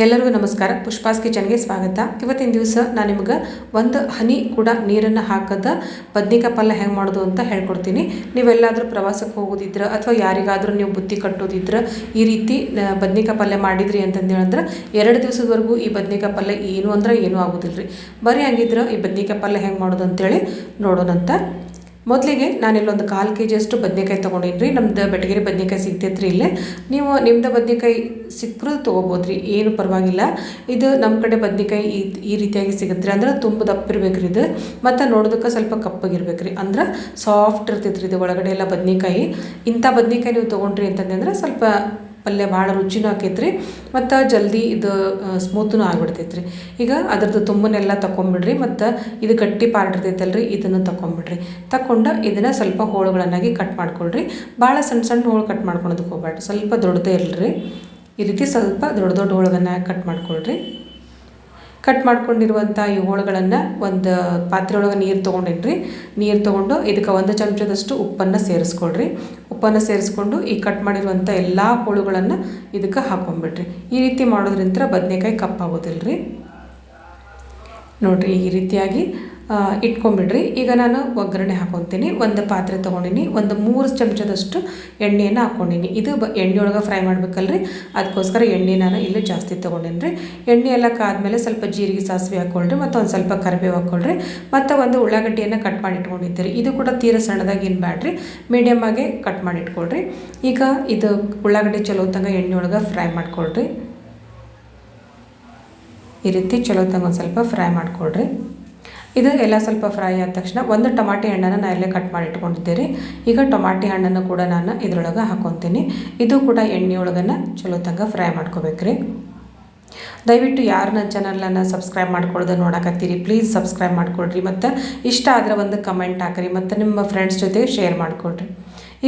ಎಲ್ಲರಿಗೂ ನಮಸ್ಕಾರ. ಪುಷ್ಪಾಸ್ ಕಿಚನ್ಗೆ ಸ್ವಾಗತ. ಇವತ್ತಿನ ದಿವಸ ನಾನು ನಿಮ್ಗೆ ಒಂದು ಹನಿ ಕೂಡ ನೀರನ್ನು ಹಾಕದ ಬದ್ನಿಕಾಯಿ ಪಲ್ಯ ಹೆಂಗೆ ಮಾಡೋದು ಅಂತ ಹೇಳ್ಕೊಡ್ತೀನಿ. ನೀವೆಲ್ಲಾದರೂ ಪ್ರವಾಸಕ್ಕೆ ಹೋಗೋದಿದ್ರೆ ಅಥವಾ ಯಾರಿಗಾದರೂ ನೀವು ಬುತ್ತಿ ಕಟ್ಟೋದಿದ್ರೆ ಈ ರೀತಿ ಬದ್ನಿಕಾಯಿ ಪಲ್ಯ ಮಾಡಿದ್ರಿ ಅಂತಂದೇಳಂದ್ರೆ ಎರಡು ದಿವಸದವರೆಗೂ ಈ ಬದ್ನಿಕಾಯಿ ಪಲ್ಯ ಏನು ಅಂದ್ರೆ ಏನೂ ಆಗೋದಿಲ್ಲ ರೀ ಬರೀ ಹಂಗಿದ್ರೆ ಈ ಬದ್ನಿಕಾಯಿ ಪಲ್ಯ ಹೆಂಗೆ ಮಾಡೋದು ಅಂತೇಳಿ ನೋಡೋಣಂತ ಮೊದಲಿಗೆ ನಾನಿಲ್ಲೊಂದು ಕಾಲು ಕೆ ಜಿಯಷ್ಟು ಬದನೆಕಾಯಿ ತೊಗೊಂಡಿನಿ ರೀ ನಮ್ದು ಬೆಟಗೇರಿ ಬದನೆಕಾಯಿ ಸಿಗ್ತೈತೆ ರೀ ಇಲ್ಲೇ. ನೀವು ನಿಮ್ದು ಬದನೆಕಾಯಿ ಸಿಕ್ಕರೂ ತೊಗೋಬೋದು ರೀ ಏನು ಪರವಾಗಿಲ್ಲ. ಇದು ನಮ್ಮ ಕಡೆ ಬದನೆಕಾಯಿ ಈ ಈ ರೀತಿಯಾಗಿ ಸಿಗುತ್ತೆ ರೀ ಅಂದ್ರೆ ತುಂಬ ದಪ್ಪ ಇರ್ಬೇಕು ರೀ ಇದು. ಮತ್ತು ನೋಡೋದಕ್ಕೆ ಸ್ವಲ್ಪ ಕಪ್ಪಗಿರ್ಬೇಕು ರೀ ಅಂದ್ರೆ ಸಾಫ್ಟ್ ಇರ್ತೈತೆ ರೀ ಇದು ಒಳಗಡೆ ಎಲ್ಲ ಬದನೆಕಾಯಿ. ಇಂಥ ಬದನೆಕಾಯಿ ನೀವು ತೊಗೊಂಡ್ರಿ ಅಂತಂದ್ರೆ ಸ್ವಲ್ಪ ಪಲ್ಯ ಭಾಳ ರುಚಿನೂ ಆಕೈತ್ರಿ, ಮತ್ತು ಜಲ್ದಿ ಇದು ಸ್ಮೂತ್ನೂ ಆಗ್ಬಿಡ್ತೈತೆ ರೀ ಈಗ ಅದ್ರದ್ದು ತುಂಬನೆಲ್ಲ ತಗೊಂಬಿಡ್ರಿ ಮತ್ತು ಇದು ಗಟ್ಟಿ ಪಾರ್ಟ್ ಇರ್ತೈತಲ್ರಿ, ಇದನ್ನು ತಗೊಂಬಿಡ್ರಿ ತಗೊಂಡು ಇದನ್ನು ಸ್ವಲ್ಪ ಹೋಳುಗಳನ್ನಾಗಿ ಕಟ್ ಮಾಡ್ಕೊಳ್ರಿ. ಭಾಳ ಸಣ್ಣ ಸಣ್ಣ ಹೋಳು ಕಟ್ ಮಾಡ್ಕೊಳೋದಕ್ಕೆ ಹೋಗ್ಬೇಡ್ರಿ ಸ್ವಲ್ಪ ದೊಡ್ಡದೇ ಇರಲಿ ಈ ರೀತಿ ಸ್ವಲ್ಪ ದೊಡ್ಡ ದೊಡ್ಡ ಹೋಳುಗನ್ನ ಕಟ್ ಮಾಡ್ಕೊಳ್ರಿ. ಕಟ್ ಮಾಡ್ಕೊಂಡಿರುವಂಥ ಈ ಹೋಳುಗಳನ್ನು ಒಂದು ಪಾತ್ರೆ ಒಳಗೆ ನೀರು ತೊಗೊಂಡಿನ್ರಿ. ನೀರು ತೊಗೊಂಡು ಇದಕ್ಕೆ ಒಂದು ಚಮಚದಷ್ಟು ಉಪ್ಪನ್ನು ಸೇರಿಸ್ಕೊಳ್ರಿ. ಉಪ್ಪನ್ನು ಸೇರಿಸ್ಕೊಂಡು ಈ ಕಟ್ ಮಾಡಿರುವಂಥ ಎಲ್ಲ ಹೋಳುಗಳನ್ನು ಇದಕ್ಕೆ ಹಾಕೊಂಡ್ಬಿಡ್ರಿ ಈ ರೀತಿ ಮಾಡೋದ್ರಿಂದ ಬದನೆಕಾಯಿ ಕಪ್ಪಾಗೋದಿಲ್ಲ ರೀ ನೋಡಿರಿ ಈ ರೀತಿಯಾಗಿ ಇಟ್ಕೊಂಬಿಡ್ರಿ ಈಗ ನಾನು ಒಗ್ಗರಣೆ ಹಾಕೊತೀನಿ. ಒಂದು ಪಾತ್ರೆ ತೊಗೊಂಡಿನಿ. ಒಂದು ಮೂರು ಚಮಚದಷ್ಟು ಎಣ್ಣೆಯನ್ನು ಹಾಕ್ಕೊಂಡಿನಿ ಇದು ಬ ಎಣ್ಣೆ ಒಳಗೆ ಫ್ರೈ ಮಾಡ್ಬೇಕಲ್ರಿ. ಅದಕ್ಕೋಸ್ಕರ ಎಣ್ಣೆ ನಾನು ಇಲ್ಲಿ ಜಾಸ್ತಿ ತೊಗೊಂಡಿನಿ ರೀ ಎಣ್ಣೆ ಎಲ್ಲ ಕಾದ್ಮೇಲೆ ಸ್ವಲ್ಪ ಜೀರಿಗೆ ಸಾಸಿವೆ ಹಾಕ್ಕೊಳ್ರಿ ಮತ್ತು ಒಂದು ಸ್ವಲ್ಪ ಕರಿಬೇವು ಹಾಕ್ಕೊಳ್ರಿ ಮತ್ತು ಒಂದು ಉಳ್ಳಾಗಡ್ಡಿಯನ್ನು ಕಟ್ ಮಾಡಿ ಇಟ್ಕೊಂಡಿದ್ದೀರಿ ಇದು ಕೂಡ ತೀರ ಸಣ್ಣದಾಗಿ ಏನು ಬ್ಯಾಡ್ರಿ. ಮೀಡಿಯಮ್ ಆಗಿ ಕಟ್ ಮಾಡಿ ಇಟ್ಕೊಳ್ರಿ. ಈಗ ಇದು ಉಳ್ಳಾಗಡ್ಡಿ ಚಲೋ ತಂಗ ಎಣ್ಣೆ ಒಳಗೆ ಫ್ರೈ ಮಾಡ್ಕೊಳ್ರಿ. ಈ ರೀತಿ ಚಲೋ ತಂಗ ಒಂದು ಸ್ವಲ್ಪ ಫ್ರೈ ಮಾಡ್ಕೊಳ್ರಿ. ಇದು ಎಲ್ಲ ಸ್ವಲ್ಪ ಫ್ರೈ ಆದ ತಕ್ಷಣ ಒಂದು ಟಮಾಟಿ ಹಣ್ಣನ್ನು ನಾನು ಇಲ್ಲೇ ಕಟ್ ಮಾಡಿ ಇಟ್ಕೊಂಡಿದ್ದೆ ಈಗ ಟೊಮಾಟಿ ಹಣ್ಣನ್ನು ಕೂಡ ನಾನು ಇದರೊಳಗೆ ಹಾಕೊತೀನಿ. ಇದು ಕೂಡ ಎಣ್ಣೆ ಚಲೋ ತಂಗ ಫ್ರೈ ಮಾಡ್ಕೋಬೇಕ್ರಿ. ದಯವಿಟ್ಟು ಯಾರು ನನ್ನ ಚಾನಲನ್ನು ಸಬ್ಸ್ಕ್ರೈಬ್ ಮಾಡ್ಕೊಳ್ಳೋದು ನೋಡಕತ್ತೀರಿ ಪ್ಲೀಸ್ ಸಬ್ಸ್ಕ್ರೈಬ್ ಮಾಡ್ಕೊಳ್ರಿ. ಮತ್ತು ಇಷ್ಟ ಆದರೆ ಒಂದು ಕಮೆಂಟ್ ಹಾಕಿರಿ, ಮತ್ತು ನಿಮ್ಮ ಫ್ರೆಂಡ್ಸ್ ಜೊತೆ ಶೇರ್ ಮಾಡಿಕೊಡ್ರಿ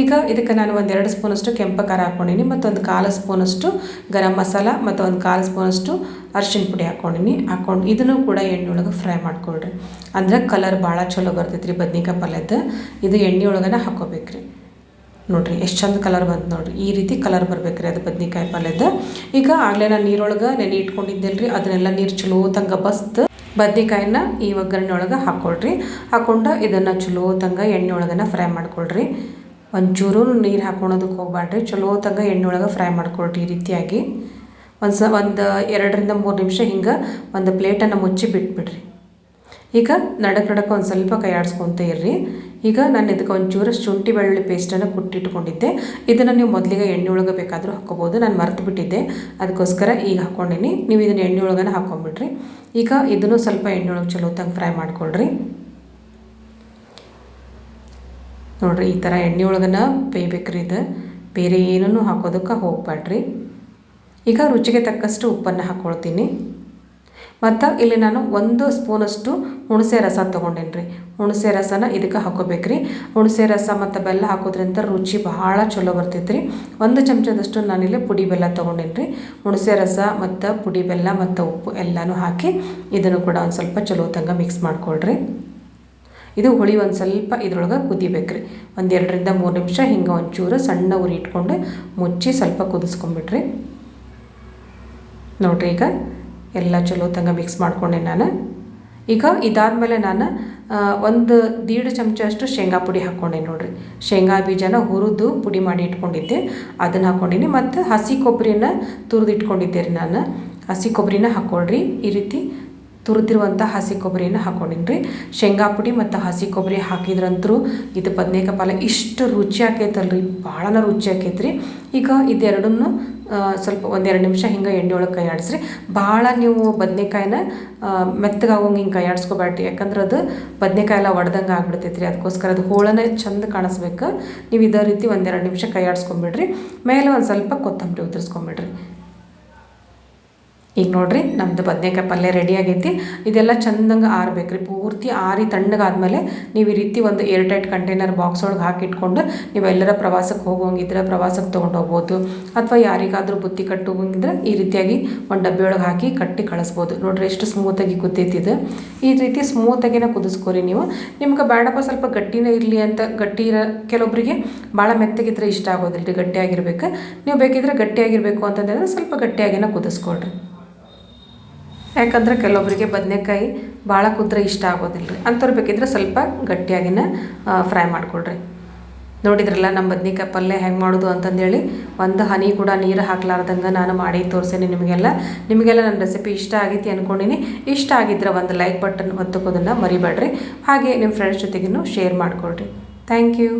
ಈಗ ಇದಕ್ಕೆ ನಾನು ಒಂದು ಎರಡು ಸ್ಪೂನಷ್ಟು ಕೆಂಪು ಖಾರ ಹಾಕ್ಕೊಂಡಿನಿ ಮತ್ತು ಒಂದು ಕಾಲು ಸ್ಪೂನಷ್ಟು ಗರಂ ಮಸಾಲ ಮತ್ತು ಒಂದು ಕಾಲು ಸ್ಪೂನಷ್ಟು ಅರಿಶಿನ ಪುಡಿ ಹಾಕ್ಕೊಂಡಿನಿ. ಹಾಕ್ಕೊಂಡು ಇದನ್ನು ಕೂಡ ಎಣ್ಣೆ ಒಳಗೆ ಫ್ರೈ ಮಾಡ್ಕೊಳ್ರಿ. ಅಂದರೆ ಕಲರ್ ಭಾಳ ಚಲೋ ಬರ್ತೈತೆ ರೀ ಬದ್ನಿಕಾಯಿ ಪಲ್ಯದ ಇದು ಎಣ್ಣೆ ಒಳಗನ ಹಾಕ್ಕೋಬೇಕ್ರಿ. ನೋಡ್ರಿ, ಎಷ್ಟು ಚಂದ ಕಲರ್ ಬಂತು ನೋಡ್ರಿ. ಈ ರೀತಿ ಕಲರ್ ಬರ್ಬೇಕ್ರಿ ಅದು ಬದ್ನಿಕಾಯಿ ಪಲ್ಯದ ಈಗ ಆಗಲೇ ನಾನು ನೀರೊಳಗೆ ನೆನೆ ಇಟ್ಕೊಂಡಿದ್ದೆಲ್ಲ ರೀ ಅದನ್ನೆಲ್ಲ ನೀರು ಚಲೋ ತಂಗ ಬಸ್ದು ಬದ್ನಿಕಾಯಿನ ಈ ಒಗ್ಗರಣೆ ಒಳಗೆ ಹಾಕ್ಕೊಳ್ರಿ. ಹಾಕ್ಕೊಂಡು ಇದನ್ನು ಚಲೋ ತಂಗ ಎಣ್ಣೆ ಒಳಗನ ಫ್ರೈ ಮಾಡ್ಕೊಳ್ರಿ. ಒಂಚೂರು ನೀರು ಹಾಕೊಳೋದಕ್ಕೆ ಹೋಗ್ಬೇಡ್ರಿ ಚಲೋ ತಂಗ ಎಣ್ಣೆ ಒಳಗೆ ಫ್ರೈ ಮಾಡ್ಕೊಳ್ರಿ ಈ ರೀತಿಯಾಗಿ. ಒಂದು ಸ, ಒಂದು ಎರಡರಿಂದ ಮೂರು ನಿಮಿಷ ಹಿಂಗೆ ಒಂದು ಪ್ಲೇಟನ್ನು ಮುಚ್ಚಿ ಬಿಟ್ಬಿಡ್ರಿ. ಈಗ ನಡಕ್ಕೆ ನಡಕ್ಕೆ ಒಂದು ಸ್ವಲ್ಪ ಕೈ ಆಡಿಸ್ಕೊತ ಇರ್ರಿ. ಈಗ ನಾನು ಇದಕ್ಕೆ ಒಂಚೂರು ಶುಂಠಿ ಬೆಳ್ಳುಳ್ಳಿ ಪೇಸ್ಟನ್ನು ಕುಟ್ಟಿಟ್ಕೊಂಡಿದ್ದೆ. ಇದನ್ನು ನೀವು ಮೊದಲಿಗೆ ಎಣ್ಣೆ ಒಳಗೆ ಬೇಕಾದರೂ ಹಾಕ್ಕೋಬೋದು ನಾನು ಮರೆತು ಬಿಟ್ಟಿದ್ದೆ. ಅದಕ್ಕೋಸ್ಕರ ಈಗ ಹಾಕ್ಕೊಂಡಿನಿ ನೀವು ಇದನ್ನು ಎಣ್ಣೆ ಒಳಗನೆ ಹಾಕ್ಕೊಂಬಿಡ್ರಿ ಈಗ ಇದನ್ನು ಸ್ವಲ್ಪ ಎಣ್ಣೆ ಒಳಗೆ ಚಲೋ ತಂಗೆ ಫ್ರೈ ಮಾಡ್ಕೊಳ್ರಿ. ನೋಡ್ರಿ, ಈ ಥರ ಎಣ್ಣೆ ಒಳಗನ ಬೇಯ್ಬೇಕ್ರಿ ಇದು. ಬೇರೆ ಏನೂ ಹಾಕೋದಕ್ಕೆ ಹೋಗ್ಬೇಡ್ರಿ ಈಗ ರುಚಿಗೆ ತಕ್ಕಷ್ಟು ಉಪ್ಪನ್ನು ಹಾಕ್ಕೊಳ್ತೀನಿ ಮತ್ತು ಇಲ್ಲಿ ನಾನು ಒಂದು ಸ್ಪೂನಷ್ಟು ಹುಣಸೆ ರಸ ತೊಗೊಂಡೇನಿ ರೀ ಹುಣಸೆ ರಸನ ಇದಕ್ಕೆ ಹಾಕೋಬೇಕ್ರಿ. ಹುಣಸೆ ರಸ ಮತ್ತು ಬೆಲ್ಲ ಹಾಕೋದ್ರಿಂದ ರುಚಿ ಭಾಳ ಚಲೋ ಬರ್ತೈತೆ ರೀ ಒಂದು ಚಮಚದಷ್ಟು ನಾನಿಲ್ಲಿ ಪುಡಿ ಬೆಲ್ಲ ತೊಗೊಂಡೇನಿ ರೀ ಹುಣಸೆ ರಸ ಮತ್ತು ಪುಡಿ ಬೆಲ್ಲ ಮತ್ತು ಉಪ್ಪು ಎಲ್ಲನೂ ಹಾಕಿ ಇದನ್ನು ಕೂಡ ಒಂದು ಸ್ವಲ್ಪ ಚಲೋ ತಂಗ ಮಿಕ್ಸ್ ಮಾಡ್ಕೊಳ್ರಿ. ಇದು ಹುಳಿ ಒಂದು ಸ್ವಲ್ಪ ಇದ್ರೊಳಗೆ ಕುದಿಬೇಕ್ರಿ. ಒಂದು ಎರಡರಿಂದ ಮೂರು ನಿಮಿಷ ಹಿಂಗೆ ಒಂಚೂರು ಸಣ್ಣ ಉರಿ ಇಟ್ಕೊಂಡು ಮುಚ್ಚಿ ಸ್ವಲ್ಪ ಕುದಿಸ್ಕೊಂಬಿಟ್ರಿ. ನೋಡ್ರಿ ಈಗ ಎಲ್ಲ ಚಲೋ ತಂಗ ಮಿಕ್ಸ್ ಮಾಡ್ಕೊಂಡೆ ನಾನು. ಈಗ ಇದಾದಮೇಲೆ ನಾನು ಒಂದು ದೀಡ್ ಚಮಚ ಅಷ್ಟು ಶೇಂಗಾ ಪುಡಿ ಹಾಕ್ಕೊಂಡೆ ನೋಡಿರಿ. ಶೇಂಗಾ ಬೀಜನ ಹುರಿದು ಪುಡಿ ಮಾಡಿ ಇಟ್ಕೊಂಡಿದ್ದೆ. ಅದನ್ನು ಹಾಕ್ಕೊಂಡಿನಿ ಮತ್ತು ಹಸಿ ಕೊಬ್ಬರಿನ ತುರಿದು ಇಟ್ಕೊಂಡಿದ್ದೆ ರೀ ನಾನು. ಹಸಿ ಕೊಬ್ಬರಿನ ಹಾಕ್ಕೊಳ್ರಿ ಈ ರೀತಿ. ತುರಿದಿರುವಂಥ ಹಸಿ ಕೊಬ್ಬರಿಯನ್ನು ಹಾಕ್ಕೊಂಡಿನಿ ರೀ ಶೇಂಗಾ ಪುಡಿ ಮತ್ತು ಹಸಿ ಕೊಬ್ಬರಿ ಹಾಕಿದ್ರಂತರೂ ಇದು ಬದನೇಕಾಯಿ ಪಾಲ ಇಷ್ಟು ರುಚಿ ಆಕೈತಲ್ರಿ ಭಾಳನ ರುಚಿ ಆಕೈತ್ರಿ. ಈಗ ಇದೆರಡನ್ನು ಸ್ವಲ್ಪ ಒಂದೆರಡು ನಿಮಿಷ ಹಿಂಗೆ ಎಣ್ಣೆ ಒಳಗೆ ಕೈ ಆಡಿಸ್ರಿ ಭಾಳ ನೀವು ಬದನೆಕಾಯಿನ ಮೆತ್ತಗಾಗೋಂಗೆ ಹಿಂಗೆ ಕೈ ಆಡಿಸ್ಕೋಬೇಡ್ರಿ ಯಾಕಂದ್ರೆ ಅದು ಬದನೆಕಾಯಿ ಎಲ್ಲ ಒಡ್ದಂಗೆ ಆಗ್ಬಿಡ್ತೈತೆ ರೀ ಅದಕ್ಕೋಸ್ಕರ ಅದು ಹೋಳನೇ ಚಂದ ಕಾಣಿಸ್ಬೇಕು. ನೀವು ಇದೇ ರೀತಿ ಒಂದೆರಡು ನಿಮಿಷ ಕೈ ಆಡಿಸ್ಕೊಂಬಿಡ್ರಿ ಮೇಲೆ ಒಂದು ಸ್ವಲ್ಪ ಕೊತ್ತಂಬರಿ ಉದುರಿಸ್ಕೊಂಬಿಡ್ರಿ. ಈಗ ನೋಡಿರಿ ನಮ್ಮದು ಬದನೆಕಾಯಿ ಪಲ್ಯ ರೆಡಿ ಆಗೈತಿ. ಇದೆಲ್ಲ ಚಂದಂಗೆ ಆರ್ಬೇಕ್ರಿ. ಪೂರ್ತಿ ಆರಿ ತಣ್ಣಗಾದ್ಮೇಲೆ ನೀವು ಈ ರೀತಿ ಒಂದು ಏರ್ ಟೈಟ್ ಕಂಟೈನರ್ ಬಾಕ್ಸ್ ಒಳಗೆ ಹಾಕಿಟ್ಕೊಂಡು ನೀವು ಎಲ್ಲರ ಪ್ರವಾಸಕ್ಕೆ ಹೋಗೋಂಗಿದ್ರೆ ಪ್ರವಾಸಕ್ಕೆ ತೊಗೊಂಡು ಹೋಗ್ಬೋದು. ಅಥವಾ ಯಾರಿಗಾದರೂ ಬುತ್ತಿ ಕಟ್ಟು ಹೋಗಿದ್ರೆ ಈ ರೀತಿಯಾಗಿ ಒಂದು ಡಬ್ಬಿ ಒಳಗೆ ಹಾಕಿ ಕಟ್ಟಿ ಕಳಿಸ್ಬೋದು. ನೋಡಿರಿ ಎಷ್ಟು ಸ್ಮೂತಾಗಿ ಕುದ್ದೈತಿ ಇದು. ಈ ರೀತಿ ಸ್ಮೂತಾಗಿನ ಕುದಿಸ್ಕೋರಿ ನೀವು. ನಿಮ್ಗೆ ಬೇಡಪ್ಪ ಸ್ವಲ್ಪ ಗಟ್ಟಿನೇ ಇರಲಿ ಅಂತ ಗಟ್ಟಿ ಇರೋ ಕೆಲವೊಬ್ಬರಿಗೆ ಭಾಳ ಮೆತ್ತಗಿದ್ರೆ ಇಷ್ಟ ಆಗೋದಿಲ್ಲ ರೀ ಗಟ್ಟಿಯಾಗಿರ್ಬೇಕು. ನೀವು ಬೇಕಿದ್ರೆ ಗಟ್ಟಿಯಾಗಿರಬೇಕು ಅಂತಂದ್ರೆ ಸ್ವಲ್ಪ ಗಟ್ಟಿಯಾಗಿನೇ ಕುದಿಸ್ಕೊಳ್ರಿ. ಯಾಕಂದ್ರೆ ಕೆಲವೊಬ್ಬರಿಗೆ ಬದನೆಕಾಯಿ ಭಾಳ ಕುದ್ರೆ ಇಷ್ಟ ಆಗೋದಿಲ್ಲ ರೀ ಅಂಥವ್ರು ಬೇಕಿದ್ರೆ ಸ್ವಲ್ಪ ಗಟ್ಟಿಯಾಗಿನ ಫ್ರೈ ಮಾಡ್ಕೊಳ್ರಿ. ನೋಡಿದ್ರಲ್ಲ ನಮ್ಮ ಬದ್ನಿಕಾಯಿ ಪಲ್ಯ ಹೆಂಗೆ ಮಾಡೋದು ಅಂತಂದೇಳಿ, ಒಂದು ಹನಿ ಕೂಡ ನೀರು ಹಾಕ್ಲಾರ್ದಂಗೆ ನಾನು ಮಾಡಿ ತೋರಿಸೇನೆ ನಿಮಗೆಲ್ಲ. ನಿಮಗೆಲ್ಲ ನನ್ನ ರೆಸಿಪಿ ಇಷ್ಟ ಆಗೈತಿ ಅಂದ್ಕೊಂಡಿನಿ ಇಷ್ಟ ಆಗಿದ್ರೆ ಒಂದು ಲೈಕ್ ಬಟನ್ ಒತ್ತಕೋದನ್ನು ಮರಿಬೇಡ್ರಿ. ಹಾಗೆ ನಿಮ್ಮ ಫ್ರೆಂಡ್ಸ್ ಜೊತೆಗೂ ಶೇರ್ ಮಾಡ್ಕೊಳ್ರಿ. Thank you